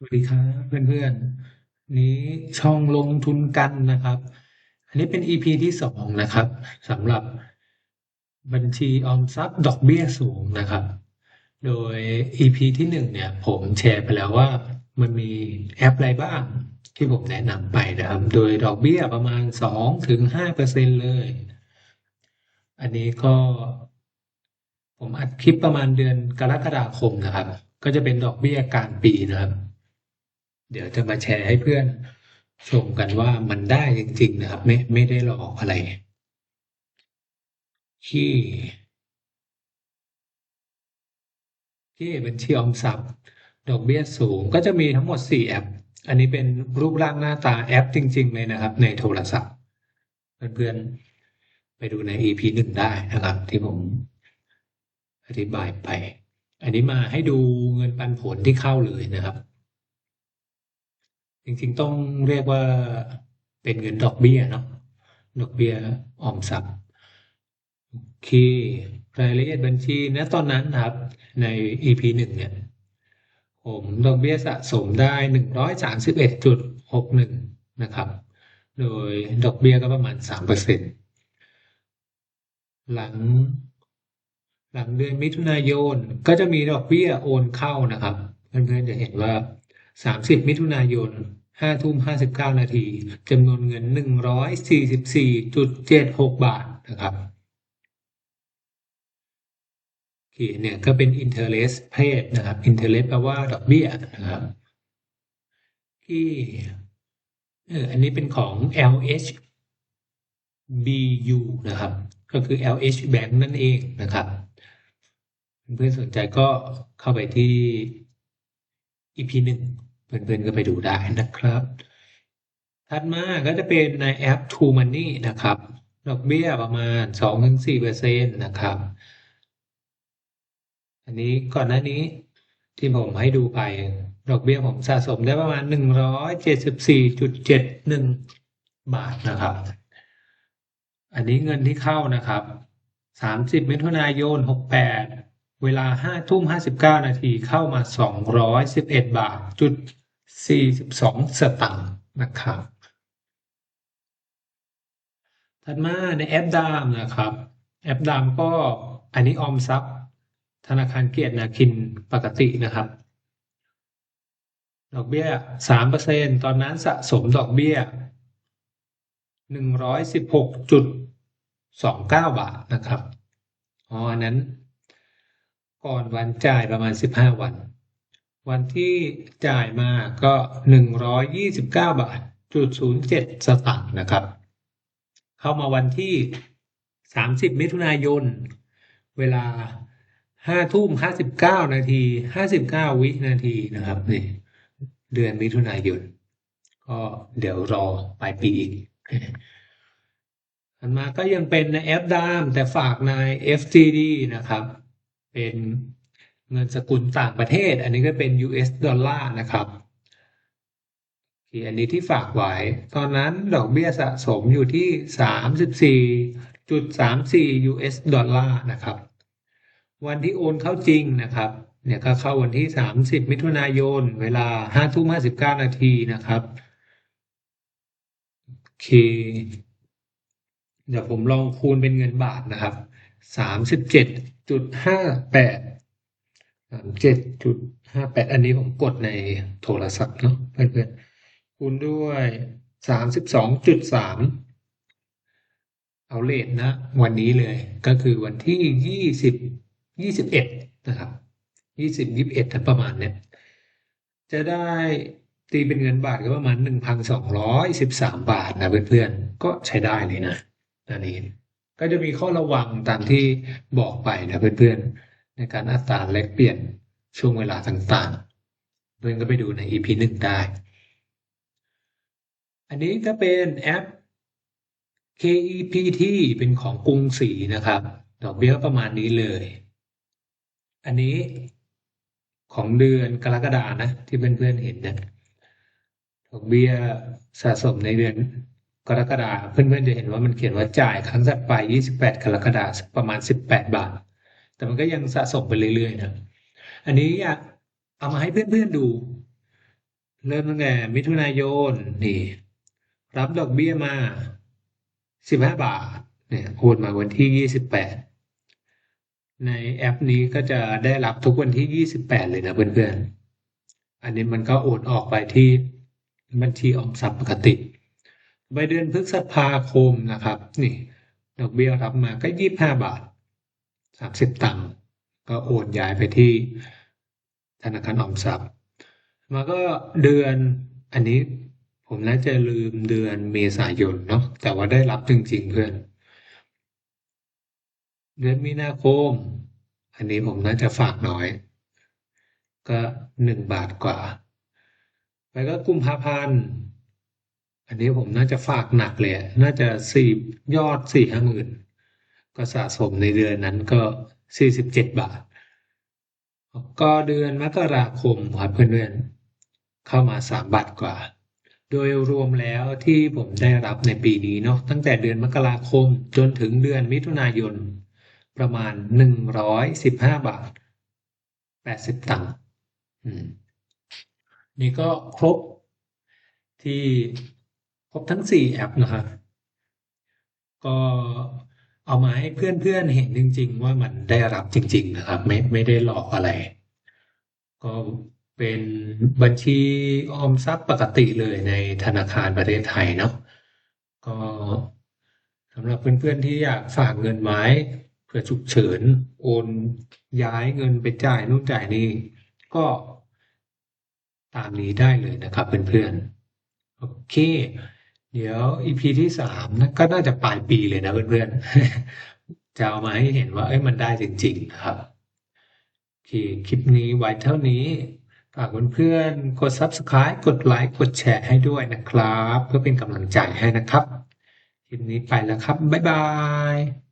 สวัสดีครับเพื่อนๆ นี้ช่องลงทุนกันนะครับ อันนี้เป็น EP ที่สองนะครับสำหรับบัญชีออมทรัพย์ดอกเบี้ยสูงนะครับ โดย EP ที่หนึ่งเนี่ยผมแชร์ไปแล้วว่ามันมีแอปอะไรบ้างที่ผมแนะนำไปนะครับ โดยดอกเบี้ยประมาณสองถึงห้าเปอร์เซ็นเลย อันนี้ก็ผมอัดคลิปประมาณเดือนกรกฎาคมนะครับ ก็จะเป็นดอกเบี้ยกลางปีนะครับ เดี๋ยวจะมาแชร์ให้เพื่อนชมกันว่ามันได้จริง ๆ นะครับ ไม่ไม่ได้หลอกอะไรที่ที่บัญชีออมทรัพย์ ดอกเบี้ยสูงก็จะมีทั้งหมดสี่แอป อันนี้เป็นรูปร่างหน้าตาแอปจริง ๆ เลยนะครับ ในโทรศัพท์ เพื่อนๆ ไปดูใน EP หนึ่งได้นะครับ ที่ผมอธิบายไป อันนี้มาให้ดูเงินปันผลที่เข้าเลยนะครับ จริงๆต้องเรียกว่าเป็นเงินดอกเบี้ยเนาะดอกเบี้ยออมทรัพย์โอเครายละเอียดบัญชีณตอนนั้นครับใน EP หนึ่งเนี่ยผมดอกเบี้ยสะสมได้หนึ่งร้อยสามสิบเอ็ดจุดหกหนึ่งนะครับ โดยดอกเบี้ยก็ประมาณสามเปอร์เซ็นหลัง หลังเดือนมิถุนายนก็จะมีดอกเบี้ยโอนเข้านะครับ เพื่อนๆจะเห็นว่าสามสิบมิถุนายน ห้าทุ่มห้าสิบเก้านาทีจำนวนเงินหนึ่งร้อยสี่สิบสี่จุดเจ็ดหกบาทนะครับโอเคเนี่ยก็เป็น interest rate นะครับ interest แปลว่าดอกเบี้ยนะครับที่เอออันนี้เป็นของ LH BU นะครับ ก็คือ LH Bank นั่นเองนะครับ เพื่อนๆสนใจก็เข้าไปที่ EP หนึ่ง เพื่อนๆก็ไปดูได้นะครับ ถัดมาก็จะเป็นในแอป True Money นะครับ ดอกเบี้ยประมาณสองถึงสี่เปอร์เซ็นต์นะครับ อันนี้ก่อนหน้านี้ที่ผมให้ดูไป ดอกเบี้ยผมสะสมได้ประมาณหนึ่งร้อยเจ็ดสิบสี่จุดเจ็ดหนึ่งบาทนะครับ อันนี้เงินที่เข้านะครับสามสิบมิถุนายนหกแปด เวลาห้าทุ่มห้าสิบเก้านาทีเข้ามาสองร้อยสิบเอ็ดบาทจุดสี่สิบสองสตางค์นะครับ ถัดมาในแอปดามนะครับ แอปดามก็อันนี้ออมทรัพย์ ธนาคารเกียรตินาคินปกตินะครับ ดอกเบี้ยสามเปอร์เซ็นตอนนั้นสะสมดอกเบี้ยหนึ่งร้อยสิบหกจุดสองเก้าบาทนะครับ อ๋ออันนั้น ก่อนวันจ่ายประมาณสิบห้าวัน วันที่จ่ายมาก็หนึ่งร้อยยี่สิบเก้าบาทจุดศูนย์เจ็ดสตางค์นะครับ เข้ามาวันที่สามสิบมิถุนายน เวลาห้าทุ่มห้าสิบเก้านาทีห้าสิบเก้าวินาทีนะครับนี่เดือนมิถุนายน ก็เดี๋ยวรอปลายปีอีกอันมาก็ยังเป็นในแอปดามแต่ฝากใน FTD นะครับ เป็นเงินสกุลต่างประเทศ อันนี้ก็เป็น US ดอลลาร์นะครับอันนี้ที่ฝากไว้ ตอนนั้นดอกเบี้ยสะสมอยู่ที่สามสิบสี่จุดสามสี่ US ดอลลาร์นะครับ วันที่โอนเข้าจริงนะครับเนี่ยก็เข้าวันที่สามสิบมิถุนายน เวลาห้าทุ่มห้าสิบเก้านาทีนะครับโอเค เดี๋ยวผมลองคูณเป็นเงินบาทนะครับสามสิบเจ็ด จุดห้าแปดสามเจ็ดจุดห้าแปดอันนี้ผมกดในโทรศัพท์เนาะเพื่อนๆคูณด้วยสามสิบสองจุดสามเอาเลทนะ วันนี้เลยก็คือวันที่ยี่สิบยี่สิบเอ็ดนะครับยี่สิบยี่สิบเอ็ดประมาณเนี้ยจะได้ตีเป็นเงินบาทก็ประมาณหนึ่งพันสองร้อยสิบสามบาทนะเพื่อนๆ ก็ใช้ได้เลยนะอันนี้ ก็จะมีข้อระวังตามที่บอกไปนะเพื่อนๆ ในการอัตราแลกเปลี่ยนช่วงเวลาต่างๆ เพื่อนก็ไปดูใน EP หนึ่งได้ อันนี้ก็เป็นแอป KEPT เป็นของกรุงศรีนะครับ ดอกเบี้ยประมาณนี้เลย อันนี้ของเดือนกรกฎานะ ที่เพื่อนๆเห็นนะดอกเบี้ยสะสมในเดือน กรกฎาเพื่อนๆจะเห็นว่ามันเขียนว่าจ่ายครั้งถัดไป 28 กรกฎาประมาณ 18 บาท แต่มันก็ยังสะสมไปเรื่อยๆนะอันนี้อยากเอามาให้เพื่อนๆดู เริ่มตั้งแต่มิถุนายนนี่รับดอกเบี้ยมาสิบห้าบาทเนี่ยโอนมาวันที่ยี่สิบแปดในแอปนี้ก็จะได้รับทุกวันที่ยี่สิบแปดเลยนะเพื่อนๆ อันนี้มันก็โอนออกไปที่บัญชีออมทรัพย์ปกติ ใบเดือนพฤษภาคมนะครับ นี่ ดอกเบี้ยรับมาก็ยี่บห้าบาทสามสิบตังค์ก็โอนย้ายไปที่ธนาคารออมทรัพย์ มาก็เดือนอันนี้ผมน่าจะลืมเดือนเมษายนเนาะแต่ว่าได้รับจริงๆเพื่อน เดือนมีนาคม อันนี้ผมน่าจะฝากน้อย ก็หนึ่งบาทกว่า ไปก็กุมภาพันธ์ อันนี้ผมน่าจะฝากหนักเลยน่าจะสี่ยอดสี่ห้าหมื่นก็สะสมในเดือนนั้นก็สี่สิบเจ็ดบาท ก็เดือนมกราคมครับเพื่อนๆเข้ามาสามบาทกว่า โดยรวมแล้วที่ผมได้รับในปีนี้เนาะตั้งแต่เดือนมกราคมจนถึงเดือนมิถุนายน ประมาณหนึ่งร้อยสิบห้าบาทแปดสิบตังค์นี่ก็ครบที่ ครบทั้งสี่แอปนะครับ ก็เอามาให้เพื่อนๆเห็นจริง ๆ ว่ามันได้รับจริง ๆ นะครับ ไม่ไม่ได้หลอกอะไร ก็เป็นบัญชีออมทรัพย์ปกติเลยในธนาคารประเทศไทยเนาะก็สำหรับเพื่อนๆที่อยากฝากเงินไว้เพื่อฉุกเฉินโอนย้ายเงินไปจ่ายนู่นจ่ายนี่ก็ตามนี้ได้เลยนะครับเพื่อนๆโอเค เดี๋ยวอีพีที่สามนะก็น่าจะปลายปีเลยนะเพื่อนๆ จะเอามาให้เห็นว่าเอ้ยมันได้จริงๆนะครับโอเคคลิปนี้ไว้เท่านี้ฝากเพื่อนๆกด Subscribe กดไลค์กดแชร์ให้ด้วยนะครับ เพื่อเป็นกำลังใจให้นะครับ คลิปนี้ไปแล้วครับ บ๊ายบาย